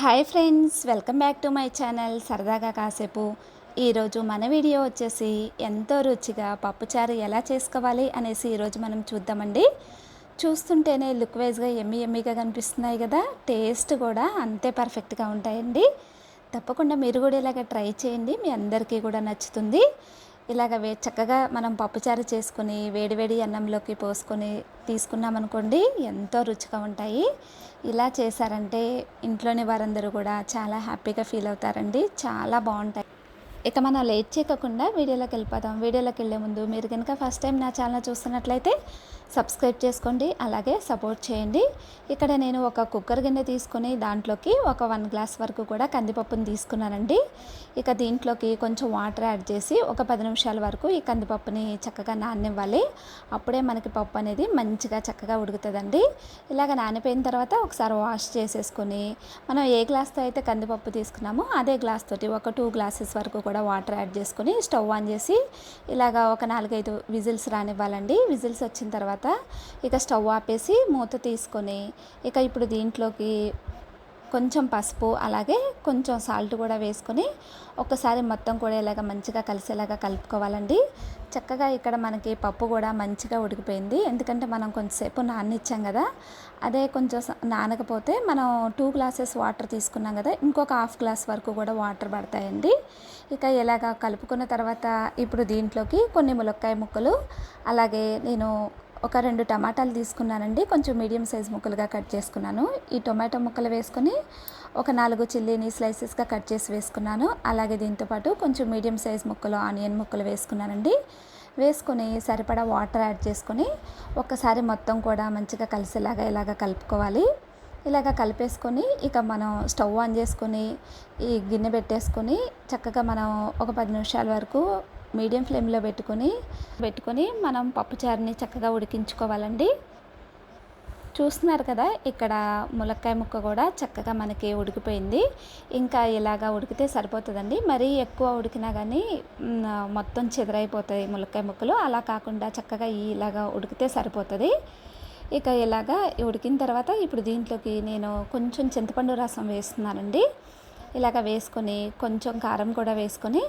Hi friends welcome back to my channel సరదాగా కాసేపు. ఈరోజు మన వీడియో వచ్చేసి ఎంతో రుచిగా పప్పుచారు ఎలా చేసుకోవాలి అనేసి ఈరోజు మనం చూద్దామండి. చూస్తుంటేనే లుక్ వైజ్గా ఎమ్మి ఎమ్మిగా కనిపిస్తున్నాయి కదా. టేస్ట్ కూడా అంతే పర్ఫెక్ట్గా ఉంటాయండి. తప్పకుండా మీరు కూడా ఇలాగ ట్రై చేయండి. మీ అందరికీ కూడా నచ్చుతుంది. ఇలాగ వే చక్కగా మనం పప్పుచారు చేసుకుని వేడివేడి అన్నంలోకి పోసుకొని తీసుకున్నామనుకోండి ఎంతో రుచిగా ఉంటాయి. ఇలా చేశారంటే ఇంట్లోని వారందరూ కూడా చాలా హ్యాపీగా ఫీల్ అవుతారండి. చాలా బాగుంటాయి. ఇక మనం లేట్ చేయకుండా వీడియోలోకి వెళ్ళిపోదాం. వీడియోలోకి వెళ్ళే ముందు మీరు కనుక ఫస్ట్ టైం నా ఛానల్ చూస్తున్నట్లయితే సబ్స్క్రైబ్ చేసుకోండి అలాగే సపోర్ట్ చేయండి. ఇక్కడ నేను ఒక కుక్కర్ గిన్నె తీసుకుని దాంట్లోకి ఒక వన్ గ్లాస్ వరకు కూడా కందిపప్పుని తీసుకున్నానండి. ఇక దీంట్లోకి కొంచెం వాటర్ యాడ్ చేసి ఒక పది నిమిషాల వరకు ఈ కందిపప్పుని చక్కగా నాననివ్వాలి అప్పుడే మనకి పప్పు అనేది మంచిగా చక్కగా ఉడుకుతుందండి. ఇలాగ నానిపోయిన తర్వాత ఒకసారి వాష్ చేసేసుకొని మనం ఏ గ్లాస్తో అయితే కందిపప్పు తీసుకున్నామో అదే గ్లాస్ తోటి ఒక టూ గ్లాసెస్ వరకు కూడా వాటర్ యాడ్ చేసుకొని స్టవ్ ఆన్ చేసి ఇలాగ ఒక నాలుగైదు విజిల్స్ రానివ్వాలండి. విజిల్స్ వచ్చిన తర్వాత ఇక స్టవ్ ఆపేసి మూత తీసుకొని ఇక ఇప్పుడు దీంట్లోకి కొంచెం పసుపు అలాగే కొంచెం సాల్ట్ కూడా వేసుకొని ఒకసారి మొత్తం కూడా ఇలాగ మంచిగా కలిసేలాగా కలుపుకోవాలండి. చక్కగా ఇక్కడ మనకి పప్పు కూడా మంచిగా ఉడికిపోయింది. ఎందుకంటే మనం కొంచెంసేపు నాననిచ్చాం కదా అదే కొంచెం నానకపోతే మనం టూ గ్లాసెస్ వాటర్ తీసుకున్నాం కదా ఇంకొక హాఫ్ గ్లాస్ వరకు కూడా వాటర్ పడతాయండి. ఇక ఇలాగ కలుపుకున్న తర్వాత ఇప్పుడు దీంట్లోకి కొన్ని ములక్కాయ ముక్కలు అలాగే నేను ఒక రెండు టమాటాలు తీసుకున్నానండి. కొంచెం మీడియం సైజ్ ముక్కలుగా కట్ చేసుకున్నాను. ఈ టొమాటో ముక్కలు వేసుకొని ఒక నాలుగు చిల్లీని స్లైసెస్గా కట్ చేసి వేసుకున్నాను. అలాగే దీంతోపాటు కొంచెం మీడియం సైజ్ ముక్కలు ఆనియన్ ముక్కలు వేసుకున్నానండి. వేసుకొని సరిపడా వాటర్ యాడ్ చేసుకొని ఒకసారి మొత్తం కూడా మంచిగా కలిసేలాగా ఇలాగ కలుపుకోవాలి. ఇలాగ కలిపేసుకొని ఇక మనం స్టవ్ ఆన్ చేసుకొని ఈ గిన్నె పెట్టేసుకొని చక్కగా మనం ఒక పది నిమిషాల వరకు మీడియం ఫ్లేమ్లో పెట్టుకొని పెట్టుకొని మనం పప్పుచారుని చక్కగా ఉడికించుకోవాలండి. చూస్తున్నారు కదా ఇక్కడ ములక్కాయ ముక్క కూడా చక్కగా మనకి ఉడికిపోయింది. ఇంకా ఇలాగా ఉడికితే సరిపోతుందండి. మరీ ఎక్కువ ఉడికినా కానీ మొత్తం చెదరైపోతాయి ములక్కాయ ముక్కలు. అలా కాకుండా చక్కగా ఇలాగా ఉడికితే సరిపోతుంది. ఇక ఇలాగా ఉడికిన తర్వాత ఇప్పుడు దీంట్లోకి నేను కొంచెం చింతపండు రసం వేస్తున్నానండి. ఇలాగ వేసుకొని కొంచెం కారం కూడా వేసుకొని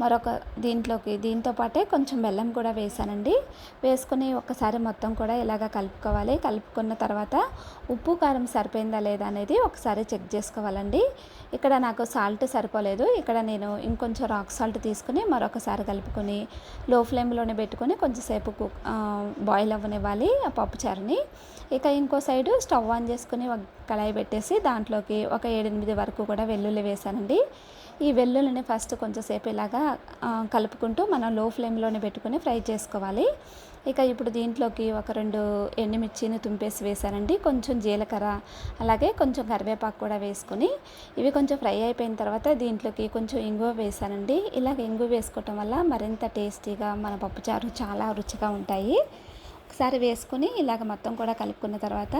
మరొక దీంట్లోకి దీంతో పాటే కొంచెం బెల్లం కూడా వేసానండి. వేసుకొని ఒక్కసారి మొత్తం కూడా ఇలాగ కలుపుకోవాలి. కలుపుకున్న తర్వాత ఉప్పు కారం సరిపోయిందా లేదా అనేది ఒకసారి చెక్ చేసుకోవాలండి. ఇక్కడ నాకు సాల్ట్ సరిపోలేదు. ఇక్కడ నేను ఇంకొంచెం రాక్ సాల్ట్ తీసుకుని మరొకసారి కలుపుకొని లో ఫ్లేమ్లోనే పెట్టుకొని కొంచెంసేపు కుక్ బాయిల్ అవ్వనివ్వాలి ఆ పప్పుచారుని ఇక ఇంకో సైడు స్టవ్ ఆన్ చేసుకుని కళాయి పెట్టేసి దాంట్లోకి ఒక ఏడెనిమిది వరకు కూడా వెల్లుల్లి వేసానండి ఈ వెల్లుల్లిని ఫస్ట్ కొంచెంసేపు ఇలాగా కలుపుకుంటూ మనం లో ఫ్లేమ్లోనే పెట్టుకుని ఫ్రై చేసుకోవాలి. ఇక ఇప్పుడు దీంట్లోకి ఒక రెండు ఎండుమిర్చిని తుంపేసి వేసానండి కొంచెం జీలకర్ర అలాగే కొంచెం కరివేపాకు కూడా వేసుకుని ఇవి కొంచెం ఫ్రై అయిపోయిన తర్వాత దీంట్లోకి కొంచెం ఇంగువ వేసానండి ఇలాగ ఇంగువ వేసుకోవటం వల్ల మరింత టేస్టీగా మన పప్పుచారు చాలా రుచిగా ఉంటాయి. ఒకసారి వేసుకుని ఇలాగ మొత్తం కూడా కలుపుకున్న తర్వాత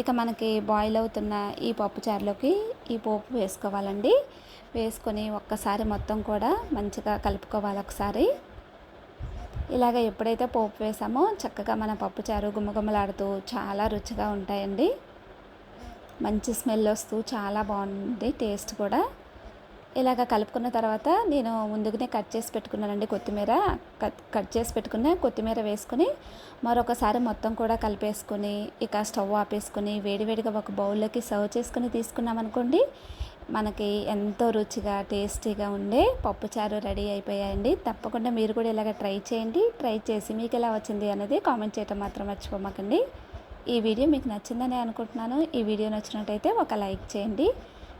ఇక మనకి బాయిల్ అవుతున్న ఈ పప్పు చారులోకి ఈ పోపు వేసుకోవాలండి. వేసుకొని ఒక్కసారి మొత్తం కూడా మంచిగా కలుపుకోవాలి ఒకసారి. ఇలాగ ఎప్పుడైతే పోపు వేసామో చక్కగా మన పప్పుచారు గుమ్మగుమ్మలాడుతూ చాలా రుచిగా ఉంటాయండి. మంచి స్మెల్ వస్తూ చాలా బాగుంది టేస్ట్ కూడా. ఇలాగ కలుపుకున్న తర్వాత నేను ముందుగానే కట్ చేసి పెట్టుకున్నానండి కొత్తిమీర. కట్ చేసి పెట్టుకున్న కొత్తిమీర వేసుకుని మరొకసారి మొత్తం కూడా కలిపేసుకుని ఇక స్టవ్ ఆపేసుకుని వేడివేడిగా ఒక బౌల్లోకి సర్వ్ చేసుకుని తీసుకున్నాం అనుకోండి మనకి ఎంతో రుచిగా టేస్టీగా ఉండే పప్పుచారు రెడీ అయిపోయాయండి. తప్పకుండా మీరు కూడా ఇలాగ ట్రై చేయండి. ట్రై చేసి మీకు ఎలా వచ్చింది అనేది కామెంట్ చేయటం మాత్రం మర్చిపోమాకండి. ఈ వీడియో మీకు నచ్చిందని అనుకుంటున్నాను. ఈ వీడియో నచ్చినట్టయితే ఒక లైక్ చేయండి.